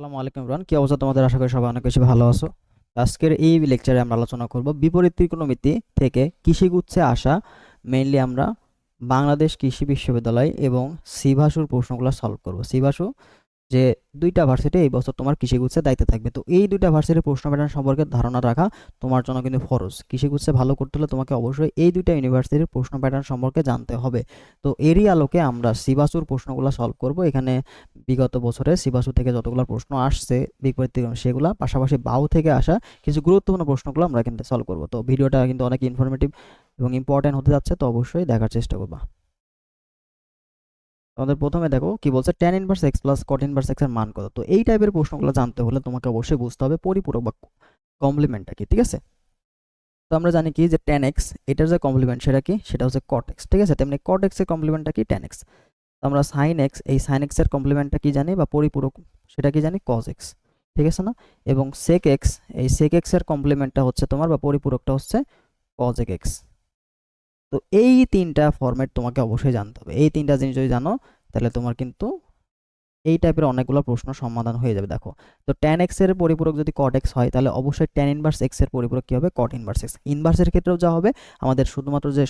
আসসালামু আলাইকুম ইমরান। কি অবস্থা তোমাদের? আশা করি সবাই অনেক বেশি ভালো আছো। আজকের এই লেকচারে আমরা আলোচনা করব বিপরীত ত্রিকোণমিতি থেকে কৃষিগুচ্ছে আসা মেইনলি আমরা বাংলাদেশ কৃষি বিশ্ববিদ্যালয় এবং সিভাসুর প্রশ্নগুলো সলভ করব। সিভাসু যে দুইটা ভার্সিটি এই বছর তোমার কৃষিগুচ্ছে দায়িত্বে থাকবে। তো এই দুইটা ভার্সিটির প্রশ্ন প্যাটার্ন সম্পর্কে ধারণা রাখা তোমার জন্য কিন্তু ফরজ। কৃষিগুচ্ছে ভালো করতে হলে তোমাকে অবশ্যই এই দুইটা ইউনিভার্সিটির প্রশ্ন প্যাটার্ন সম্পর্কে জানতে হবে। তো এরই আলোকে আমরা সিভাসুর প্রশ্নগুলো সলভ করব। এখানে বিগত বছরে সিবাসু থেকে যতগুলো প্রশ্ন আসছে, বিপরীত সেগুলো, পাশাপাশি বাউ থেকে আসা কিছু গুরুত্বপূর্ণ প্রশ্নগুলো আমরা কিন্তু সলভ করব। তো ভিডিওটা কিন্তু অনেক ইনফরমেটিভ এবং ইম্পর্টেন্ট হতে যাচ্ছে, তো অবশ্যই দেখার চেষ্টা করবা। আমাদের প্রথমে দেখো কি বলছে tan inverse x plus cot inverse এক্সের মান কত? তো এই টাইপের প্রশ্নগুলো জানতে হলে তোমাকে অবশ্যই বুঝতে হবে পরিপূরক বা কমপ্লিমেন্টটা কি, ঠিক আছে? তো আমরা জানি কি যে ট্যান এক্স এটার যে কমপ্লিমেন্ট সেটা কি? সেটা হচ্ছে কট এক্স ঠিক আছে? তেমনি কট এক্সের কমপ্লিমেন্টটা কি? ট্যান এক্স আমরা সাইন এক্স এই সাইন এক্সের কমপ্লিমেন্টটা কি জানি বা পরিপূরক সেটা কি জানি? কজ এক্স ঠিক আছে না? এবং সেক এক্স এই সেক এক্সের কমপ্লিমেন্টটা হচ্ছে তোমার বা পরিপূরকটা হচ্ছে কজ এক্স তো এই তিনটা ফরম্যাট তোমাকে অবশ্যই জানতে হবে। এই তিনটা জিনিস যদি জানো, তাহলে তোমার কিন্তু এই টাইপের অনেকগুলো প্রশ্ন সমাধান হয়ে যাবে। দেখো, তো ট্যান এক্সের পরিপূরক যদি কট এক্স হয়, তাহলে অবশ্যই ট্যান ইনভার্স এক্সের পরিপূরক কি হবে? কট ইনভার্স এক্স ইনভার্সের ক্ষেত্রেও যা হবে, আমাদের শুধুমাত্র যে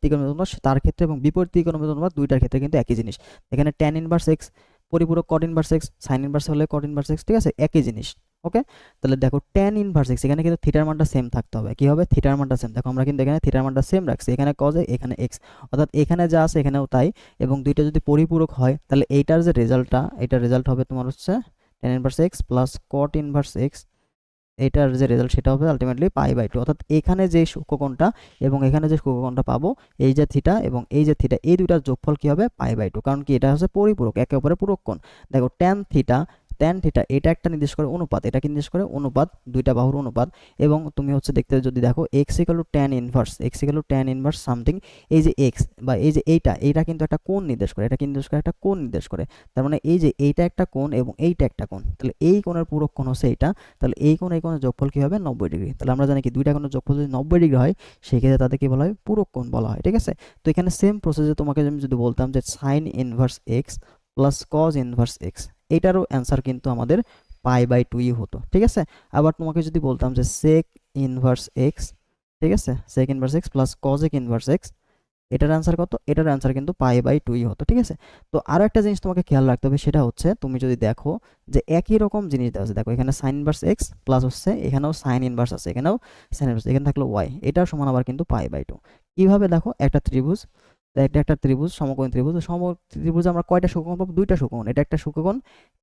ত্রিকোণমিতি অনুপাত তার ক্ষেত্রে এবং বিপরীত ত্রিকোণমিতি দুইটার ক্ষেত্রে কিন্তু একই জিনিস। এখানে ট্যান ইনভার্স এক্স পরিপূরক cot inverse x sine inverse হলে কট ইনভার্স এক্স ঠিক আছে? একই জিনিস। ওকে তাহলে দেখো ট্যান ইনভার্স এক্স এখানে কিন্তু থিটার মানটা সেম থাকতে হবে। কি হবে? থিটার মানটা সেম দেখো আমরা কিন্তু এখানে থিটার মানটা সেম রাখছি। এখানে কজে এখানে এক্স অর্থাৎ এখানে যা আছে এখানেও তাই। এবং দুইটা যদি পরিপূরক হয়, তাহলে এইটার যে রেজাল্টটা এটার রেজাল্ট হবে তোমার হচ্ছে tan inverse x plus cot inverse x এটার যে রেজাল্ট সেটা হবে আলটিমেটলি পাই বাই টু অর্থাৎ এখানে যে সূক্ষ্মকোণটা এবং এখানে যে সূক্ষ্মকোণটা পাবো, এই যে থিটা এবং এই যে থিটা এই দুইটার যোগফল কি হবে? পাই বাই টু কারণ কি? এটা হচ্ছে পরিপূরক, একে অপরের পূরক কোণ। দেখো ট্যান থিটা ট্যান থিটা এটা একটা নির্দেশ করে অনুপাত এটা কি নির্দেশ করে অনুপাত, দুইটা বাহুর অনুপাত, এবং তুমি হচ্ছে দেখতে যদি দেখো x equal tan inverse x equal tan inverse something এই যে এক্স বা এই যে এইটা এইটা কিন্তু একটা কোণ নির্দেশ করে, এটা নির্দেশ করে? একটা কোণ নির্দেশ করে, তার মানে এই যে এইটা একটা কোণ এবং এইটা একটা কোণ, তাহলে এই কোণের পূরক কোণ হচ্ছে এইটা, তাহলে এই কোণ, এই কোণের যোগফল কি হবে? নব্বই ডিগ্রি, তাহলে আমরা জানি কি দুইটা কোণের যোগফল যদি নব্বই ডিগ্রি হয়, সেক্ষেত্রে তাদের কি বলা হয় পূরক কোণ বলা হয়, ঠিক আছে? তো এখানে সেম প্রসেসে তোমাকে আমি যদি বলতাম যে sine inverse x plus cos inverse x এইটারও answer কিন্তু আমাদের পাই বাই টুই হতো, ঠিক আছে? আবার তোমাকে যদি বলতাম যে সেক ইনভার্স এক্স ঠিক আছে? Sec inverse x plus cosec inverse x এটার অ্যান্সার কত? এটার অ্যান্সার কিন্তু পাই বাই টুই হতো, ঠিক আছে? তো আরও একটা জিনিস তোমাকে খেয়াল রাখতে হবে, সেটা হচ্ছে তুমি যদি দেখো যে একই রকম জিনিস দেওয়া আছে, দেখো এখানে সাইন ইনভার্স এক্স প্লাস হচ্ছে, এখানেও সাইন ইনভার্স আছে, এখানেও সাইন ইনভার্স এখানে থাকল ওয়াই এটার সমান আবার কিন্তু পাই বাই টু কীভাবে দেখো? একটা ত্রিভুজ এটা একটা ত্রিভুজ, সমকোণী ত্রিভুজ। সম ত্রিভুজে আমরা কয়টা শুকোণ পাবো? দুইটা শুকোণ এটা একটা শুকোণ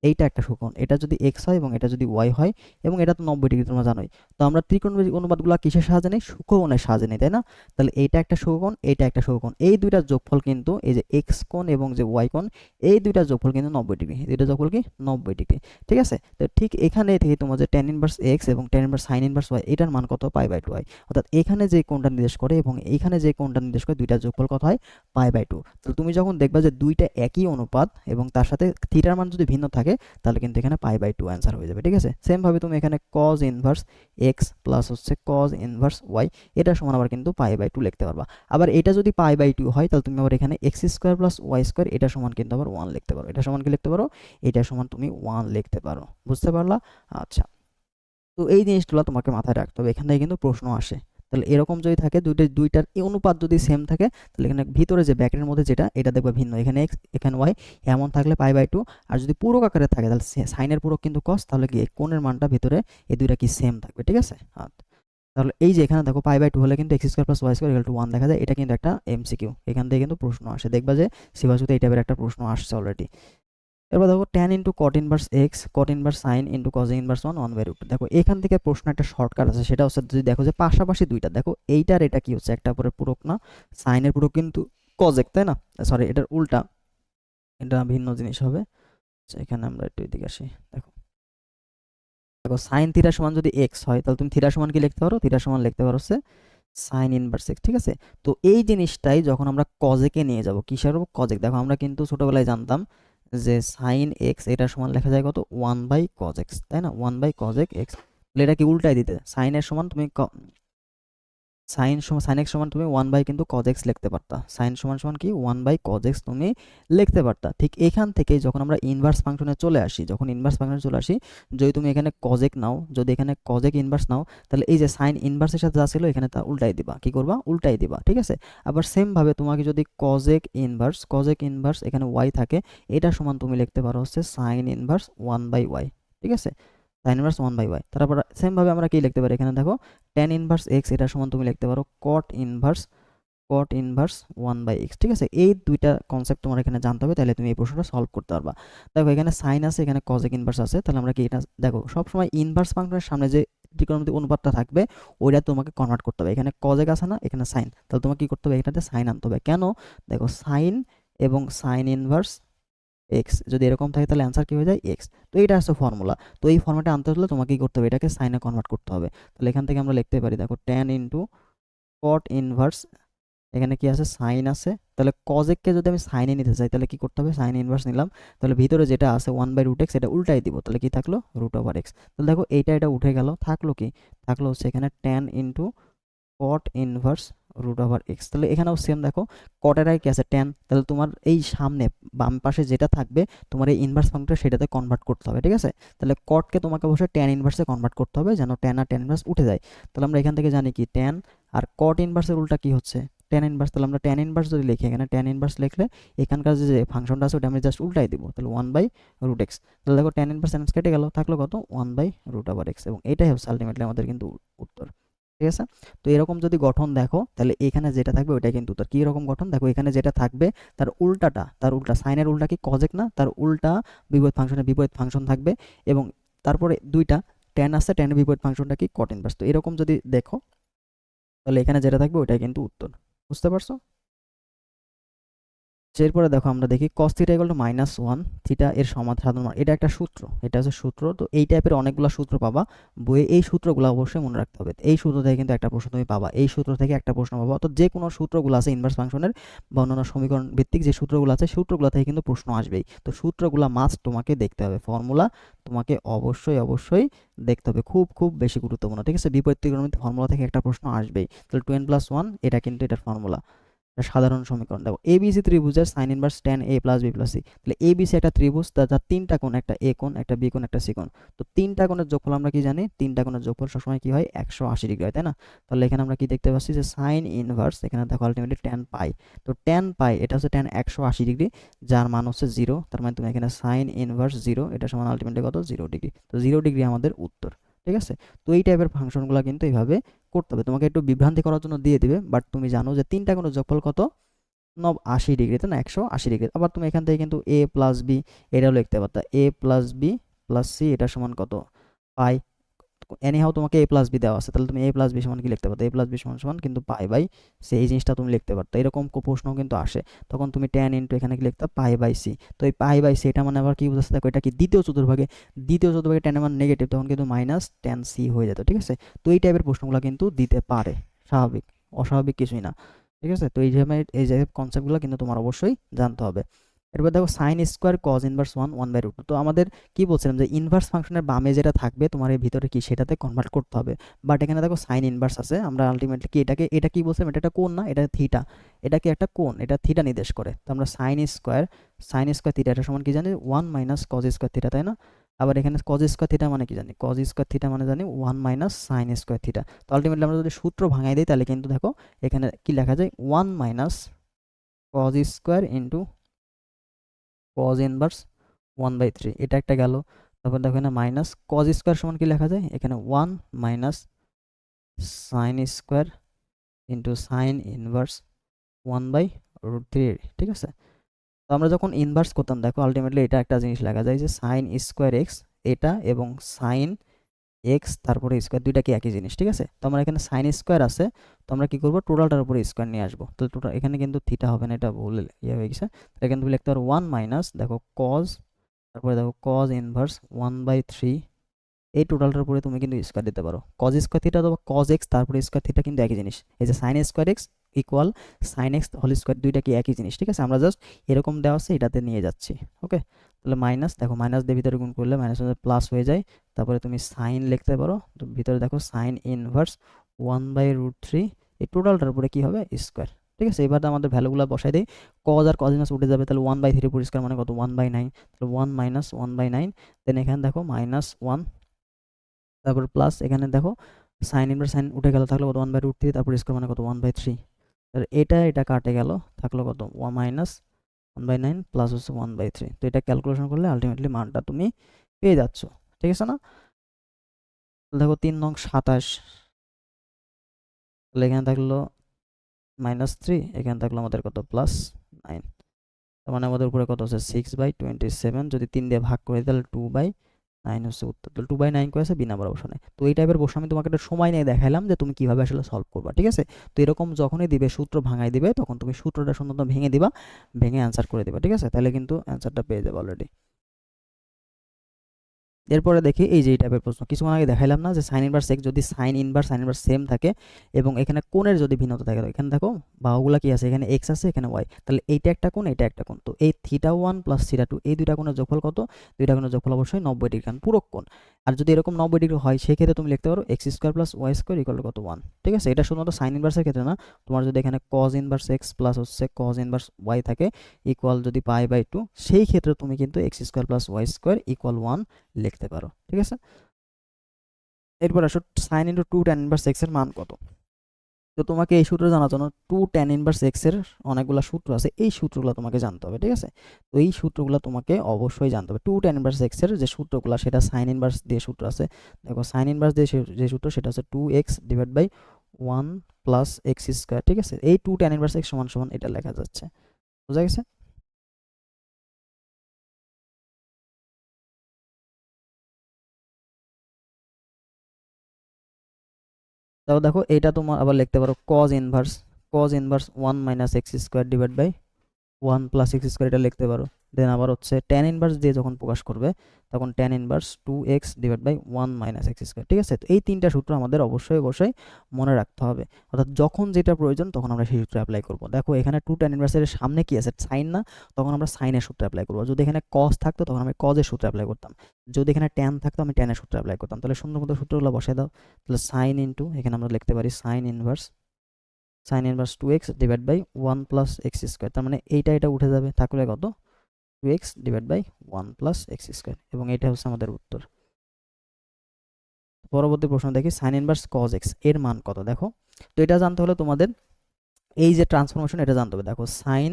এইটা একটা শুকোণ এটা যদি এক্স হয় এবং এটা যদি ওয়াই হয়, এবং এটা তো নব্বই ডিগ্রি, তোমরা জানোই। তো আমরা ত্রিকোণমিতি অনুপাতগুলো কিসের সাহায্যে নেই? শুকোণের সাহায্যে নেই, তাই না? তাহলে এইটা একটা শুকোণ এইটা একটা শুকোণ এই দুইটা যোগফল কিন্তু, এই যে এক্স কোণ এবং যে ওয়াই কোণ, এই দুইটা যোগফল কিন্তু নব্বই ডিগ্রি। দুইটা যোগফল কি? নব্বই ডিগ্রি। ঠিক আছে? তো ঠিক এখানে থেকে তোমার যে টেন ইনভার্স এক্স এবং tan inverse sine inverse y এটার মান কত? পাই বাই টু হয় অর্থাৎ এখানে যে কোণটা নির্দেশ করে এবং এইখানে যে কোণটা নির্দেশ করে দুইটা যোগফল কত হয়? Pi by two. তো তুমি যখন দেখবা যে দুইটা একই অনুপাত এবং তার সাথে থিটার মান যদি ভিন্ন থাকে, তাহলে কিন্তু এখানে পাই বাই টু অ্যান্সার হয়ে যাবে, ঠিক আছে? সেমভাবে তুমি এখানে কজ ইনভার্স এক্স প্লাস হচ্ছে কজ ইনভার্স ওয়াই এটা সমান আবার কিন্তু পাই বাই টু লিখতে পারবা। আবার এটা যদি পাই বাই টু হয়, তাহলে তুমি আবার এখানে x square plus y square এটা সমান কিন্তু আবার ওয়ান লিখতে পারো। এটা সমান কি লিখতে পারো? এটা সমান তুমি ওয়ান লিখতে পারো। বুঝতে পারলা? আচ্ছা। তো এই জিনিসগুলো তোমাকে মাথায় রাখতে হবে। এখান থেকে কিন্তু প্রশ্ন আসে। তাহলে এরকম যদি থাকে দুইটা, দুইটার এই অনুপাত যদি সেম থাকে, তাহলে এখানে ভিতরে যে ব্যাকেটের মধ্যে যেটা, এটা দেখবে ভিন্ন। এখানে এক্স এখানে ওয়াই এমন থাকলে পাই বাই টু। আর যদি পুরো আকারে থাকে, তাহলে সাইনের পুরো কিন্তু কস তাহলে কি কোণের মানটা ভিতরে এই দুইটা কি সেম থাকবে, ঠিক আছে? তাহলে এই যে এখানে দেখো পাই বাই টু হলে কিন্তু x square plus y square equal to one দেখা যায়, এটা কিন্তু একটা এমসিকিউ এখান থেকে কিন্তু প্রশ্ন আসে। দেখবা যে সিবাসুতে এই টাইপের একটা প্রশ্ন আসছে অলরেডি এবার দেখো tan into cot inverse x cot inverse sine into cos inverse one one by root দেখো এখান থেকে প্রশ্ন একটা শর্টকাট আছে সেটা হচ্ছে যদি দেখো যে পাশাপাশি দুইটা দেখো এইটার এটা কি হচ্ছে? একটা পরে পূরক না সাইনের পূরক কিন্তু কজেক তাই না? সরি এটার উল্টা। এটা ভিন্ন জিনিস হবে। আচ্ছা, এখানে আমরা একটু এদিকে আসি দেখো। দেখো সাইন থিটা সমান যদি এক্স হয় তাহলে তুমি থিটা সমান কি লিখতে পারো? থিটা সমান লিখতে পারো হচ্ছে সাইন ইনভার্স এক্স ঠিক আছে? তো এই জিনিসটাই যখন আমরা কজেকে নিয়ে যাব কিসের কজেক দেখো আমরা কিন্তু ছোটবেলায় জানতাম যে সাইন এক্স এটা সমান লেখা যায় কত? ওয়ান বাই কজ এক্স তাই না? ওয়ান বাই কজ এক্স এটা কি উল্টাই দিতে? সাইনের সমান তুমি সাইন সমান সাইন এক্স সমান তুমি ওয়ান বাই কিন্তু কজ এক্স লিখতে পারতা। সাইন সমান সমান কি? ওয়ান বাই কজ এক্স তুমি লিখতে পারতা। ঠিক এখান থেকে যখন আমরা ইনভার্স ফাংশনে চলে আসি, যখন ইনভার্স ফাংশনে চলে আসি, যদি তুমি এখানে কজেক নাও, যদি এখানে কজেক ইনভার্স নাও, তাহলে এই যে সাইন ইনভার্সের সাথে যা ছিল, এখানে তা উল্টাই দিবা। কি করবা? উল্টাই দিবা। ঠিক আছে? আবার সেমভাবে তোমাকে যদি কজেক ইনভার্স কজেক ইনভার্স এখানে ওয়াই থাকে, এটা সমান তুমি লিখতে পারো হচ্ছে sine inverse one by y ঠিক আছে? Sine inverse one by y তারপর সেমভাবে আমরা কি লিখতে পারি? এখানে দেখো টেন ইনভার্স এক্স এটা সমান তুমি লিখতে পারো cot inverse cot inverse one by x ঠিক আছে? এই দুইটা কনসেপ্ট তোমার এখানে জানতে হবে, তাহলে তুমি এই প্রশ্নটা সলভ করতে পারবা। দেখো, এখানে সাইন আছে, এখানে কজেক ইনভার্স আছে, তাহলে আমরা কি এটা দেখো, সবসময় ইনভার্স ফাংশনের সামনে যে ত্রিকোণমিতি অনুপাতটা থাকবে, ওইটা তোমাকে কনভার্ট করতে হবে। এখানে কজেক আছে না, এখানে সাইন তাহলে তোমাকে কি করতে হবে? এটাতে সাইন আনতে হবে। কেন? দেখো সাইন এবং সাইন ইনভার্স এক্স যদি এরকম থাকে তাহলে অ্যান্সার কী হয়ে যায়? এক্স তো এইটা হচ্ছে ফর্মুলা তো এই ফর্মেটে আনতে হলে তোমাকে কী করতে হবে? এটাকে সাইনে কনভার্ট করতে হবে। তাহলে এখান থেকে আমরা লিখতে পারি, দেখো টেন ইন্টু কট ইনভার্স এখানে কি আছে? সাইন আছে। তাহলে কজেককে যদি আমি সাইনে নিতে চাই, তাহলে কি করতে হবে? সাইন ইনভার্স নিলাম। তাহলে ভিতরে যেটা আছে ওয়ান বাই রুট এক্স এটা উল্টাই দিব। তাহলে কি থাকল? রুট ওভার এক্স তাহলে দেখো, এইটা, এটা উঠে গেল। থাকল কি? থাকল হচ্ছে এখানে tan into cot inverse root over x তাহলে এখানেও সেম দেখো কটের আগে কি আছে টেন তাহলে তোমার এই সামনে বাম পাশে যেটা থাকবে, তোমার এই ইনভার্স ফাংশনটা সেটাতে কনভার্ট করতে হবে, ঠিক আছে? তাহলে কটকে তোমাকে অবশ্যই টেন ইনভার্সে কনভার্ট করতে হবে, যেন টেন আর টেন ইনভার্স উঠে যায়। তাহলে আমরা এখান থেকে জানি কি টেন আর কট ইনভার্সের উল্টা কি হচ্ছে? টেন ইনভার্স তাহলে আমরা টেন ইনভার্স যদি লিখি, এখানে টেন ইনভার্স লিখলে এখানকার যে ফাংশনটা আছে, ওটা আমি জাস্ট উল্টাই দিব, তাহলে ওয়ান বাই রুট এক্স তাহলে দেখো টেন ইনভার্স কেটে গেল, থাকল কত? One by root over x এবং এটাই হচ্ছে আলটিমেটলি আমাদের কিন্তু উত্তর। ঠিক আছে? তো এরকম যদি গঠন দেখো, তাহলে এখানে যেটা থাকবে ওইটা কিন্তু তার কী রকম গঠন? দেখো এখানে যেটা থাকবে, তার উল্টাটা, তার উল্টা, সাইনের উল্টা কি কজেক না? তার উল্টা বিপরীত ফাংশনের বিপরীত ফাংশন থাকবে এবং তারপরে দুইটা টেন আসছে টেনের বিপরীত ফাংশনটা কি কট ইনভার্স তো এরকম যদি দেখো, তাহলে এখানে যেটা থাকবে ওইটাই কিন্তু উত্তর। বুঝতে পারছ? এরপরে দেখো আমরা দেখি cos theta minus one theta এর সমাধান। এটা একটা সূত্র, এটা হচ্ছে সূত্র, তো এই টাইপের অনেকগুলো সূত্র পাবা। বইয়ে এই সূত্রগুলো অবশ্যই মনে রাখতে হবে। এই সূত্র থেকে কিন্তু একটা প্রশ্ন তুমি পাবা, এই সূত্র থেকে একটা প্রশ্ন পাবা তো যে কোনো সূত্রগুলো আছে ইনভার্স ফাংশনের বা অন্যান্য সমীকরণ ভিত্তিক যে সূত্রগুলো আছে, সূত্রগুলো থেকে কিন্তু প্রশ্ন আসবেই। তো সূত্রগুলো মাস্ট তোমাকে দেখতে হবে ফর্মুলা তোমাকে অবশ্যই অবশ্যই দেখতে হবে, খুব খুব বেশি গুরুত্বপূর্ণ, ঠিক আছে? বিপরীত ফর্মুলা থেকে একটা প্রশ্ন আসবেই। তাহলে টু এন প্লাস ওয়ান এটা কিন্তু এটার ফর্মুলা সাধারণ সমীকরণ। দেখো এবিসি ত্রিভুজের sine inverse tan A plus B plus C তাহলে এবিসি একটা ত্রিভুজ তার তিনটা কোণ, একটা এ কোণ, একটা বি কোণ, একটা সি কোণ। তো তিনটা কোণের যোগফল আমরা কি জানি? তিনটা কোণের যোগফল সবসময় কি হয়? একশো আশি ডিগ্রি হয়, তাই না? তাহলে এখানে আমরা কি দেখতে পাচ্ছি? যে সাইন ইনভার্স এখানে দেখো আলটিমেটলি টেন পাই তো টেন পাই এটা হচ্ছে টেন একশো আশি ডিগ্রি, যার মান হচ্ছে জিরো তার মানে তুমি এখানে সাইন ইনভার্স জিরো এটা সমান আলটিমেটলি কত? Zero degree. তো জিরো ডিগ্রি আমাদের উত্তর। ঠিক আছে? তো এই টাইপের ফাংশনগুলো কিন্তু এইভাবে করতে হবে। তোমাকে একটু বিভ্রান্তি করার জন্য দিয়ে দিবে বাট তুমি জানো যে তিনটা কোনো যোগফল কত? নব আশি ডিগ্রিতে না? একশো আশি ডিগ্রি আবার তুমি এখান থেকে কিন্তু এ প্লাস বি এটাও লিখতে পারতা A plus B plus C এটা সমান কত? পাই। এনিহাও তোমাকে এ প্লাস বি দেওয়া আছে, তাহলে তুমি এ প্লাস বি সমান কি লিখতে পারতো এ প্লাস বি সমান সমান কিন্তু পাই বাই সি এই জিনিসটা তুমি লিখতে পারতো এরকম প্রশ্ন কিন্তু আসে। তখন তুমি টেন ইন্টু এখানে কি লিখতে পাই বাই সি তো এই পাই বাই সি এটা মানে আবার কি বুঝাচ্ছে? দেখো এটা কি দ্বিতীয় চতুর্ভাগে দ্বিতীয় চতুর্ভাগে টেনের মান নেগেটিভ তখন কিন্তু মাইনাস টেন সি হয়ে যেত, ঠিক আছে? তো এই টাইপের প্রশ্নগুলো কিন্তু দিতে পারে। স্বাভাবিক। অস্বাভাবিক কিছুই না। ঠিক আছে? তো এই যে এই যে কনসেপ্টগুলো কিন্তু তোমার অবশ্যই জানতে হবে। এরপর দেখো sine square cos inverse one one by root তো আমাদের কি বলছিলাম যে ইনভার্স ফাংশনের বামে যেটা থাকবে, তোমার এই ভিতরে কি সেটাতে কনভার্ট করতে হবে। বাট এখানে দেখো সাইন ইনভার্স আছে, আমরা আলটিমেটলি কি এটাকে, এটা কি বলছিলাম? এটা একটা কোণ না, এটা থিটা এটা কি একটা কোণ, এটা থিটা নির্দেশ করে। তো আমরা sine square sine square theta এটা সমান কি জানি? One minus cos square theta তাই না? আবার এখানে কজ স্কোয়ার থিটা মানে কি জানি? কজ স্কোয়ার থিটা মানে জানি one minus sine square theta তো আলটিমেটলি আমরা যদি সূত্র ভাঙাই দিই, তাহলে কিন্তু দেখো এখানে কি লেখা যায়? One minus cos square into cos inverse one by three এটা একটা গেল। তারপর দেখো এখানে মাইনাস কজ স্কোয়ার সমান কি লেখা যায়? এখানে one minus sine square into sine inverse one by root three ঠিক আছে? তো আমরা যখন ইনভার্স করতাম, দেখো আলটিমেটলি এটা একটা জিনিস লেখা যায় যে সাইন স্কোয়ার এক্স এটা এবং সাইন এক্স তারপরে স্কোয়ার দুইটা কি একই জিনিস, ঠিক আছে? তো আমরা এখানে সাইন স্কোয়ার আছে, তো আমরা কি করব? টোটালটার উপরে স্কোয়ার নিয়ে আসব। তো টোটাল এখানে কিন্তু থিটা হবে না, এটা ভুল ইয়ে হয়ে গেছে। এখানে তুমি লিখতে পারো ওয়ান মাইনাস দেখো কজ তারপরে দেখো cos inverse one by three এই টোটালটার উপরে তুমি কিন্তু স্কোয়ার দিতে পারো। কজ স্কোয়ার থিটা অথবা কজ এক্স তারপরে স্কোয়ার থিটা কিন্তু একই জিনিস। এই যে sine square x equal sine x whole square দুইটা কি একই জিনিস, ঠিক আছে? আমরা জাস্ট এরকম দেওয়া আছে, এটাতে নিয়ে যাচ্ছি ওকে তাহলে মাইনাস দেখো মাইনাস দিয়ে ভিতরে গুণ করলে মাইনাস প্লাস হয়ে যায়। তারপরে তুমি সাইন লিখতে পারো। তো ভিতরে দেখো sine inverse one by root three এই টোটালটার উপরে কী হবে? স্কোয়ার ঠিক আছে? এবার আমাদের ভ্যালুগুলো বসাই দিই। কজ আর কজ ইনভার্স উঠে যাবে, তাহলে ওয়ান বাই থ্রি পরিষ্কার মানে কত? ওয়ান বাই নাইন তাহলে one minus one by nine then এখানে দেখো মাইনাস ওয়ান তারপর প্লাস এখানে দেখো সাইন ইনভার্স সাইন উঠে গেল, থাকল কত? ওয়ান বাই রুট থ্রি তারপর স্কোয়ার মানে কত? ওয়ান বাই থ্রি তাহলে এটা এটা কাটে গেল, থাকল কত? One minus one by nine plus হচ্ছে ওয়ান বাই থ্রি তো এটা ক্যালকুলেশন করলে আলটিমেটলি মানটা তুমি পেয়ে যাচ্ছ। ঠিক আছে না দেখো তিন নং সাতাশ। তাহলে এখানে থাকল মাইনাস থ্রি এখানে থাকল আমাদের কত? প্লাস নাইন তার মানে আমাদের উপরে কত হচ্ছে? সিক্স বাই টোয়েন্টি সেভেন যদি তিন দিয়ে ভাগ করে তাহলে টু বাই নাইন হচ্ছে উত্তর। তাহলে টু বাই নাইন করে আছে বিনা বসানে তো এই টাইপের প্রশ্ন আমি তোমাকে একটা সময় নিয়ে দেখাইলাম যে তুমি কীভাবে আসলে সলভ করবা, ঠিক আছে? তো এরকম যখনই দিবে, সূত্র ভাঙাই দিবে, তখন তুমি সূত্রটা সুন্দর ভেঙে দিবা, ভেঙে অ্যান্সার করে দিবা, ঠিক আছে? তাহলে কিন্তু অ্যান্সারটা পেয়ে যাবে অলরেডি এরপরে দেখি এই যে এই টাইপের প্রশ্ন। কিছুক্ষণ আগে দেখাইলাম না যে সাইন ইনভার্স এক্স যদি sine inverse sine inverse same থাকে এবং এখানে কোণের যদি ভিন্নতা থাকে এখানে দেখো বাহুগুলা কি আছে? এখানে এক্স আছে, এখানে ওয়াই তাহলে এইটা একটা কোণ এটা একটা কোণ। তো এই theta one plus theta two এই দুইটা কোণের যোগফল কত? দুইটা কোণের যোগফল অবশ্যই নব্বই ডিগ্রি কারণ পুরো কোণ। আর যদি এরকম নব্বই ডিগ্রি হয়, সেক্ষেত্রে তুমি লিখতে পারো x square plus y square equal কত? ওয়ান ঠিক আছে? এটা শুধুমাত্র সাইন ইনভার্সের ক্ষেত্রে না। তোমার যদি এখানে কজ ইনভার্স এক্স প্লাস হচ্ছে কজ ইনভার্স ওয়াই থাকে ইকুয়াল যদি পাই বাই টু সেই ক্ষেত্রে তুমি কিন্তু x square plus y square equal one লিখতে পারো, ঠিক আছে? এরপর আসো sine into two tan inverse এক্সের মান কত? তো তোমাকে এই সূত্র জানার জন্য টু ট্যান ইনভার্স এক্সের অনেকগুলো সূত্র আছে, এই সূত্রগুলো তোমাকে জানতে হবে, ঠিক আছে? তো এই সূত্রগুলো তোমাকে অবশ্যই জানতে হবে। টু ট্যান ইনভার্স এক্সের যে সূত্রগুলো, সেটা সাইন ইনভার্স দিয়ে সূত্র আছে। দেখো সাইন ইনভার্স দিয়ে যে সূত্র, সেটা হচ্ছে two x divide by one plus x square ঠিক আছে? এই টু ট্যান ইনভার্স এক্স সমান সমান এটা লেখা যাচ্ছে, বুঝা গেছে? তাও দেখো, এটা তোমার আবার লিখতে পারো cos inverse cos inverse one minus x square divide by one plus x square এটা লিখতে পারো। দেন আবার হচ্ছে ট্যান ইনভার্স দিয়ে যখন প্রকাশ করবে, তখন tan inverse two x divide by one minus x square ঠিক আছে? তো এই তিনটা সূত্র আমাদের অবশ্যই অবশ্যই মনে রাখতে হবে। অর্থাৎ যখন যেটা প্রয়োজন তখন আমরা সেই সূত্র অ্যাপ্লাই করব। দেখো, এখানে টু ট্যান ইনভার্সের সামনে কি আছে? সাইন না, তখন আমরা সাইনের সূত্র অ্যাপ্লাই করব। যদি এখানে কজ থাকতো, তখন আমি কজের সূত্র অ্যাপ্লাই করতাম। যদি এখানে ট্যান থাকতো, আমি ট্যানের সূত্র অ্যাপ্লাই করতাম। তাহলে সুন্দর মতো সূত্রগুলো বসে দাও। তাহলে সাইন ইন্টু এখানে আমরা লিখতে পারি sine inverse sine inverse two x divide by one plus x square তার মানে এইটা এটা উঠে যাবে। থাকলে কত? Two divide by one plus x square এবং এটা হচ্ছে আমাদের উত্তর। পরবর্তী প্রশ্ন দেখি সাইন ইনভার্স কজ এক্সের মান কত? দেখো, তো এটা জানতে হলে তোমাদের এই যে ট্রান্সফরমেশন এটা জানতে হবে। দেখো সাইন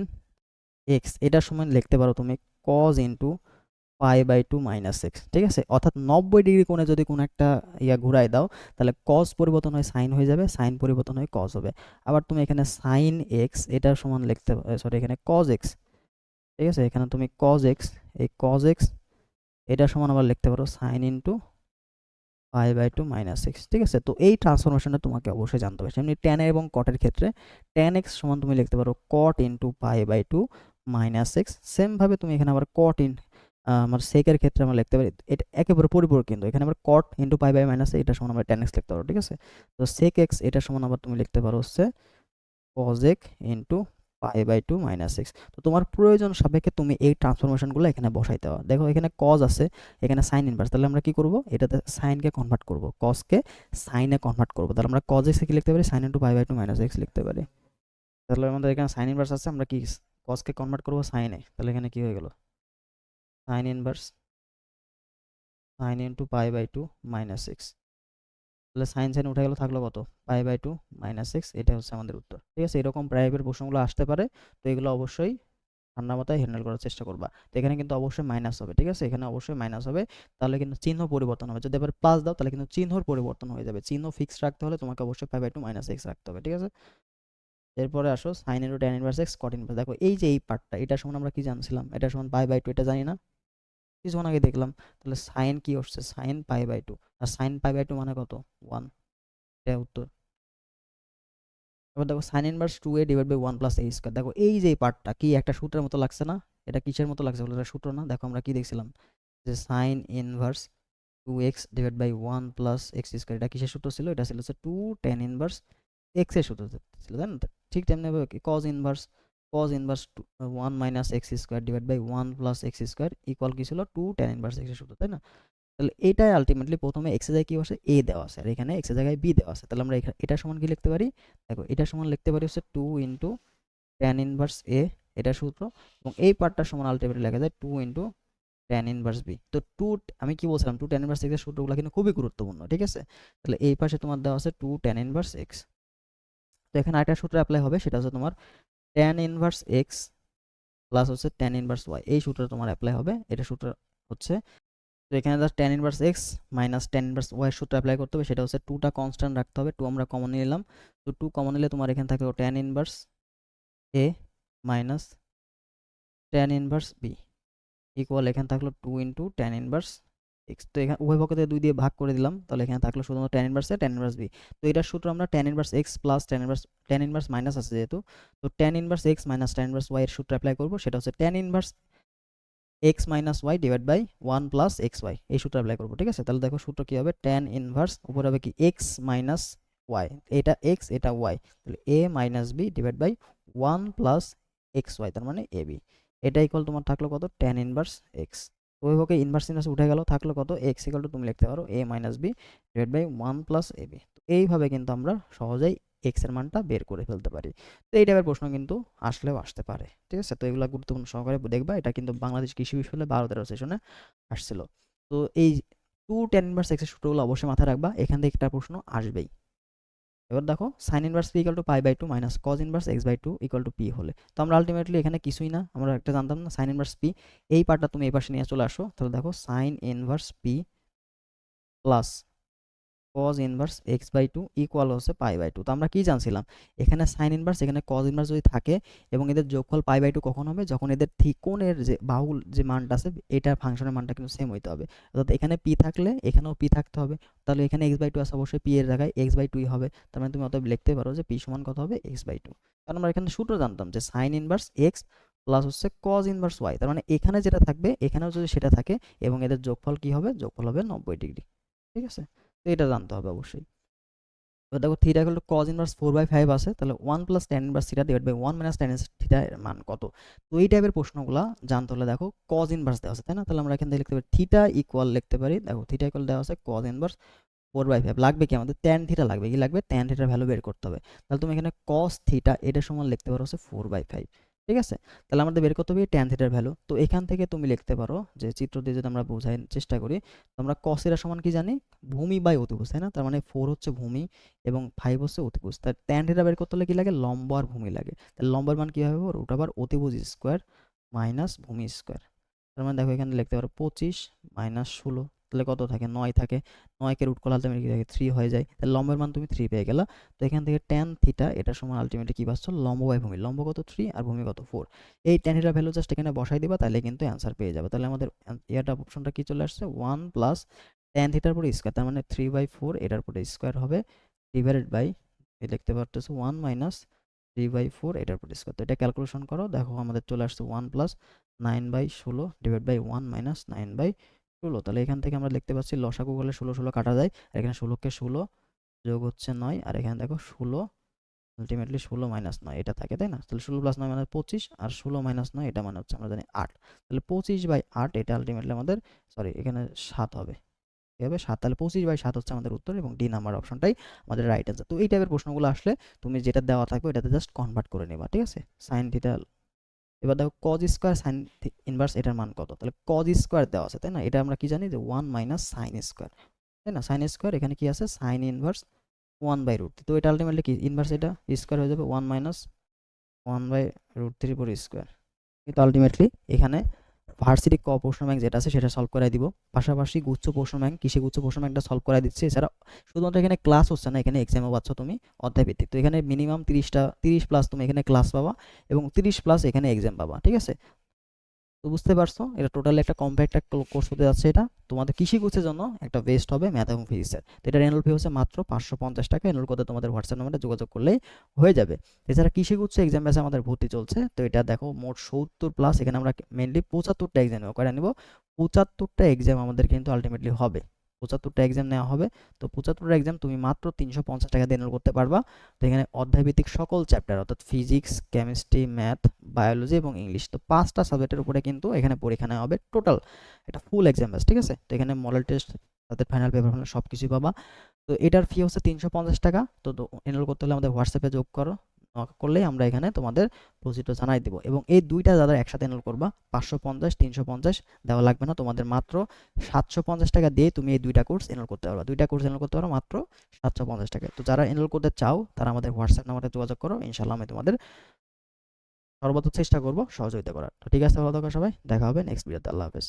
এক্স এটার সময় লিখতে পারো তুমি cos into pi by two minus x ঠিক আছে? অর্থাৎ নব্বই ডিগ্রি কোণে যদি কোনো একটা ইয়া ঘুরাই দাও, তাহলে কজ পরিবর্তন হয়ে সাইন হয়ে যাবে সাইন পরিবর্তন হয়ে কজ হবে। আবার তুমি এখানে সাইন এক্স এটার সমান লিখতে সরি এখানে কজ এক্স ঠিক আছে? এখানে তুমি কজ এক্স এই কজ এক্স এটার সমান আবার লিখতে পারো sine into pi by two minus x ঠিক আছে? তো এই ট্রান্সফরমেশনটা তোমাকে অবশ্যই জানতে হবে। সেমনি ট্যান এবং কটের ক্ষেত্রে ট্যান এক্স সমান তুমি লিখতে পারো cot into pi by two minus x সেমভাবে তুমি এখানে আবার কট ইন আমার সেকের ক্ষেত্রে আমরা লিখতে পারি, এটা একেবারে পরিপূরক কিন্তু। এখানে আমরা cot into pi by minus এটা সমান আমরা টেন এক্স লিখতে পারো, ঠিক আছে? তো সেক এক্স এটা সমান আবার তুমি লিখতে পারো হচ্ছে cosec into pi by two minus x তো তোমার প্রয়োজন সাপেক্ষে তুমি এই ট্রান্সফরমেশনগুলো এখানে বসাইতে হবে দেখো এখানে কজ আছে, এখানে সাইন ইনভার্স তাহলে আমরা কি করব? এটাতে সাইনকে কনভার্ট করব। কজকে সাইনে কনভার্ট করব। তাহলে আমরা কজ এক্স কি লিখতে পারি? Sine into pi by two minus x লিখতে পারি। তাহলে আমাদের এখানে সাইন ইনভার্স আছে, আমরা কি কজকে কনভার্ট করব? সাইনে তাহলে এখানে কি হয়ে গেল? Sine inverse sine into pi by two minus six তাহলে সাইন সাইন উঠে গেল থাকল কত? Pi by two minus six এটা হচ্ছে আমাদের উত্তর। ঠিক আছে? এরকম প্রাইভেট প্রশ্নগুলো আসতে পারে, তো এগুলো অবশ্যই ঠান্ডা মাথায় হ্যান্ডেল করার চেষ্টা করবা। তো এখানে কিন্তু অবশ্যই মাইনাস হবে, ঠিক আছে? এখানে অবশ্যই মাইনাস হবে, তাহলে কিন্তু চিহ্ন পরিবর্তন হবে। যদি এবার প্লাস দাও, তাহলে কিন্তু চিহ্নর পরিবর্তন হয়ে যাবে। চিহ্ন ফিক্স রাখতে হলে তোমাকে অবশ্যই pi by two minus x রাখতে হবে, ঠিক আছে? এরপরে আসো sine into tan inverse x cot inverse দেখো, এই যে এই পার্টটা এটা সমান আমরা কি জানছিলাম? এটা সমান পাই বাই টু এটা জানি না। কিছুক্ষণ আগে দেখলাম, তাহলে সাইন কি হচ্ছে সাইন পাই বাই টু আর সাইন পাই বাই টু মানে কত? ওয়ান এটা উত্তর। এবার দেখো sine inverse two a divide by one plus a square দেখো এই যে পার্টটা কি একটা সূত্রের মতো লাগছে না? এটা কিসের মতো লাগছে বলে? এটা সূত্র না? দেখো আমরা কি দেখছিলাম? যে sine inverse two x divide by one plus x square এটা কিসের সূত্র ছিল? এটা ছিল হচ্ছে টু টেন ইনভার্স এক্সের সূত্র ছিল, তাই না? ঠিক তেমনি cos inverse cos inverse one minus x square divide by one plus x square equal কি ছিল টু টেন ইনভার্স এক্স সূত্র, তাই না? তাহলে এটাই আলটিমেটলি প্রথমে এক্সের জায়গায় কি বসে? এ দেওয়া আছে, আর এখানে এক্সের জায়গায় বি দেওয়া আছে। তাহলে আমরা এটা সমান কি লিখতে পারি? দেখো, এটা সমান লিখতে পারি হচ্ছে two into tan inverse a এটা সূত্র। এবং এই পার্টটার সমান আলটিমেটলি লেখা যায় two into tan inverse b তো টু আমি কি বলছিলাম? টু ট্যান ইনভার্স এক্সের সূত্রগুলো কিন্তু খুবই গুরুত্বপূর্ণ, ঠিক আছে? তাহলে এই পাশে তোমার দেওয়া আছে টু ট্যান ইনভার্স এক্স তো এখানে আরেকটা সূত্র অ্যাপ্লাই হবে, সেটা হচ্ছে তোমার ট্যান ইনভার্স এক্স প্লাস হচ্ছে ট্যান ইনভার্স ওয়াই এই সূত্র তোমার অ্যাপ্লাই হবে। এটা সূত্র হচ্ছে, তো এখানে just tan inverse x minus tan inverse y সূত্র অ্যাপ্লাই করতে হবে। সেটা হচ্ছে টুটা কনস্ট্যান্ট রাখতে হবে। টু আমরা কমন নিলাম। তো টু কমন নিলে তোমার এখানে থাকবে tan inverse a minus tan inverse b equal এখানে থাকল two into tan inverse x তো এখানে উভয় পক্ষে দুই দিয়ে ভাগ করে দিলাম, তাহলে এখানে থাকল শুধুমাত্র tan inverse a tan inverse b তো এটার সূত্র আমরা tan inverse x plus tan inverse tan inverse minus আছে যেহেতু, তো tan inverse x minus tan inverse y এর সূত্র অ্যাপ্লাই করব, সেটা হচ্ছে tan inverse x minus y divide by one plus x y এই সূত্র অ্যাপ্লাই করব, ঠিক আছে? তাহলে দেখো সূত্র কী হবে? ট্যান ইনভার্স উপরে হবে কি? এক্স মাইনাস ওয়াই এটা এক্স এটা ওয়াই তাহলে a minus b divide by one plus x y তার মানে এ বি এটা ইকুয়াল তোমার থাকল কত? ট্যান ইনভার্স এক্স ওইভাবে ইনভার্স ইনভার্স উঠে গেল, থাকল কত? এক্স ইকুয়াল টু তুমি লিখতে পারো a minus b divide by one plus a b তো এইভাবে কিন্তু আমরা সহজেই এক্সের মানটা বের করে ফেলতে পারি। তো এই টাইপের প্রশ্ন কিন্তু আসলেও আসতে পারে, ঠিক আছে? তো এগুলো গুরুত্বপূর্ণ সহকারে দেখবা, এটা কিন্তু বাংলাদেশ কৃষি বিশ্ববিদ্যালয় বারো তেরো সেশনে আসছিল। তো এই টু টেন ইনভার্স এক্সের সূত্রগুলো অবশ্যই মাথায় রাখবা, এখান থেকে একটা প্রশ্ন আসবেই। এবার দেখো sine inverse p equal to pi by two minus cos inverse x by two equal to p হলে। তো আমরা আলটিমেটলি এখানে কিছুই না, আমরা একটা জানতাম না সাইন ইনভার্স পি এই পার্টটা তুমি এই পাশে নিয়ে চলে আসো। তাহলে দেখো sine inverse p plus cos inverse x by two equal হচ্ছে পাই বাই টু তো আমরা কি জানছিলাম? এখানে সাইন ইনভার্স এখানে কজ ইনভার্স যদি থাকে এবং এদের যোগফল পাই বাই টু কখন হবে? যখন এদের থিকোণের যে বাহুল যে মানটা আছে, এটার ফাংশনের মানটা কিন্তু সেম হইতে হবে। অর্থাৎ এখানে পি থাকলে এখানেও পি থাকতে হবে। তাহলে এখানে এক্স বাই টু আছে অবশ্যই পি এর জায়গায় এক্স বাই টুই হবে। তার মানে তুমি অতএব লিখতে পারো যে পি সমান কত হবে? এক্স বাই টু কারণ আমরা এখানে সূত্র জানতাম যে সাইন ইনভার্স এক্স প্লাস হচ্ছে কজ ইনভার্স ওয়াই তার মানে এখানে যেটা থাকবে, এখানেও যদি সেটা থাকে এবং এদের যোগফল কি হবে? যোগফল হবে নব্বই ডিগ্রি। ঠিক আছে? তো এটা জানতে হবে অবশ্যই। এবার দেখো theta two cos inverse four by five আছে, তাহলে one plus tan inverse theta divide by one minus tan theta এর মান কত? তো এই টাইপের প্রশ্নগুলো জানতে হলে দেখো কজ ইনভার্স দেওয়া আছে, তাই না? তাহলে আমরা এখান থেকে লিখতে পারি থিটা ইকুয়াল লিখতে পারি, দেখো থিটা ইকুয়াল দেওয়া আছে cos inverse four by five লাগবে কি আমাদের? ট্যান থিটা লাগবে, কি লাগবে? ট্যান থিটার ভ্যালু বের করতে হবে। তাহলে তুমি এখানে কস থিটা এটার সমান লিখতে পারো হচ্ছে ফোর বাই ফাইভ ঠিক আছে? তাহলে আমাদের বের করতে হবে ট্যান থিটার ভ্যালু তো এখান থেকে তুমি লিখতে পারো যে চিত্র দিয়ে যদি আমরা বোঝাই চেষ্টা করি তো আমরা কসেরা সমান কি জানি? ভূমি বাই অতিভুজ, তাই না? তার মানে ফোর হচ্ছে ভূমি এবং ফাইভ হচ্ছে অতিভুজ। তার ট্যান থিটা বের করতে হলে কি লাগে? লম্ব আর ভূমি লাগে। তাহলে লম্বার মান কী হবে? রুট আবার অতিভুজ স্কোয়ার মাইনাস ভূমি স্কোয়ার তার মানে দেখো এখানে লিখতে পারো পঁচিশ মাইনাস ষোলো। তাহলে কত থাকে? নয় থাকে। নয়কে রুট করলে আলটিমেটলি কি থাকে? থ্রি হয়ে যায়। তাহলে লম্বের মান তুমি থ্রি পেয়ে গেলা। তো এখান থেকে ট্যান থিটা এটার সময় আলটিমেটলি কী পাচ্ছ? লম্ব বাই ভূমি। লম্ব কত? থ্রি আর ভূমি কত? ফোর এই ট্যান থিটার ভ্যালু জাস্ট এখানে বসাই দিবা, তাহলে কিন্তু অ্যান্সার পেয়ে যাবে। তাহলে আমাদের ইয়াটা অপশনটা কি চলে আসছে? ওয়ান প্লাস ট্যান থিটার পরে স্কোয়ার তার মানে থ্রি বাই ফোর এটার পরে স্কোয়ার হবে ডিভাইডেড বাই লিখতে পারতেছে one minus three by four এটার পরে স্কোয়ার তো এটা ক্যালকুলেশন করো। দেখো আমাদের চলে আসছে ওয়ান প্লাস নাইন বাই ষোলো divide by one minus nine by ষোলো। তাহলে এখান থেকে আমরা দেখতে পাচ্ছি লসাগু করলে ষোলো ষোলো কাটা যায়। আর এখানে ষোলোকে ষোলো যোগ হচ্ছে নয়। আর এখানে দেখো ষোলো আলটিমেটলি ষোলো মাইনাস নয়, এটা থাকে, তাই না? তাহলে ষোলো প্লাস নয় মানে পঁচিশ আর ষোলো মাইনাস নয়, এটা মানে হচ্ছে আমরা জানি আট। তাহলে পঁচিশ বাই আট, এটা আলটিমেটলি আমাদের সরি এখানে সাত হবে। হবে সাত, তাহলে পঁচিশ বাই সাত হচ্ছে আমাদের উত্তর এবং ডি নাম্বার অপশনটাই আমাদের রাইট অ্যান্সার তো এই টাইপের প্রশ্নগুলো আসলে তুমি যেটা দেওয়া থাকবে এটাতে জাস্ট কনভার্ট করে নেবা, ঠিক আছে? সাইন থিটা এবার দেখো কজ স্কোয়ার সাইন ইনভার্স এটার মান কত? তাহলে কজ স্কোয়ার দেওয়া আছে, তাই না? এটা আমরা কি জানি যে ওয়ান মাইনাস সাইন স্কোয়ার তাই না? সাইন স্কোয়ার এখানে কি আছে? Sine inverse one by root তো এটা আলটিমেটলি কি? ইনভার্স এটা স্কোয়ার হয়ে যাবে one minus one by root three four square কিন্তু আলটিমেটলি এখানে ভার্সিটি ক প্রশ্ন ব্যাংক যেটা আছে সেটা সলভ করাই দিব। পাশাপাশি গুচ্ছ প্রশ্ন ব্যাংক কৃষি গুচ্ছ প্রশ্ন ব্যাংকটা সলভ করাই দিচ্ছে। এছাড়া শুধুমাত্র এখানে ক্লাস হচ্ছে না, এখানে এক্সামও পাচ্ছ তুমি, অধ্যায় ভিত্তিক। তো এখানে মিনিমাম তিরিশটা, তিরিশ প্লাস তুমি এখানে ক্লাস পাবা এবং তিরিশ প্লাস এখানে এক্সাম পাবা, ঠিক আছে? তো বুঝতে পারছ? এটা টোটালি একটা কম্প্যাক্ট একটা কোর্স হতে যাচ্ছে এটা। তোমাদের কৃষি কোর্সের জন্য একটা বেস্ট হবে ম্যাথ এবং ফিজিক্সের তো এটা এনরোল ফি হচ্ছে মাত্র পাঁচশো পঞ্চাশ টাকা। এনরোল করতে তোমাদের হোয়াটসঅ্যাপ নাম্বারে যোগাযোগ করলেই হয়ে যাবে। এছাড়া কৃষি কোর্স এক্সাম ব্যাচে আমাদের ভর্তি চলছে। তো এটা দেখো মোট সত্তর প্লাস এখানে আমরা মেনলি পঁচাত্তরটা এক্সাম করে নিব পঁচাত্তরটা এক্সাম আমাদের কিন্তু আলটিমেটলি হবে। পঁচাত্তরটা এক্সাম নেওয়া হবে। তো পঁচাত্তরটা এক্সাম তুমি মাত্র তিনশো পঞ্চাশ টাকা দিয়ে এনরোল করতে পারবা। তো এখানে অধ্যায়ভিত্তিক সকল চ্যাপ্টার অর্থাৎ ফিজিক্স কেমিস্ট্রি ম্যাথ বায়োলজি এবং ইংলিশ তো পাঁচটা সাবজেক্টের উপরে কিন্তু এখানে পরীক্ষা নেওয়া হবে টোটাল এটা ফুল এক্সাম ঠিক আছে? তো এখানে মডেল টেস্ট তাদের ফাইনাল পেপার ফাইনাল সব কিছুই পাবা। তো এটার ফি হচ্ছে তিনশো পঞ্চাশ টাকা। তো এনরোল করতে হলে আমাদের হোয়াটসঅ্যাপে যোগ করো। করলেই আমরা এখানে তোমাদের প্রসিডিউর জানাই দেবো। এবং এই দুইটা যারা একসাথে এনরোল করবা, পাঁচশো পঞ্চাশ, তিনশো পঞ্চাশ, দেওয়া লাগবে না তোমাদের মাত্র সাতশো পঞ্চাশ টাকা দিয়ে তুমি এই দুইটা কোর্স এনরোল করতে পারবা। দুইটা কোর্স এনরোল করতে পারো মাত্র সাতশো পঞ্চাশ টাকা। তো যারা এনরোল করতে চাও, তারা আমাদের হোয়াটসঅ্যাপ নাম্বারে যোগাযোগ করো ইনশাল্লাহ আমি তোমাদের সর্বোচ্চ চেষ্টা করব সহযোগিতা করার। তো ঠিক আছে, ভালো থাকো সবাই, দেখা হবে নেক্সট ভিডিওতে আল্লাহ হাফেজ।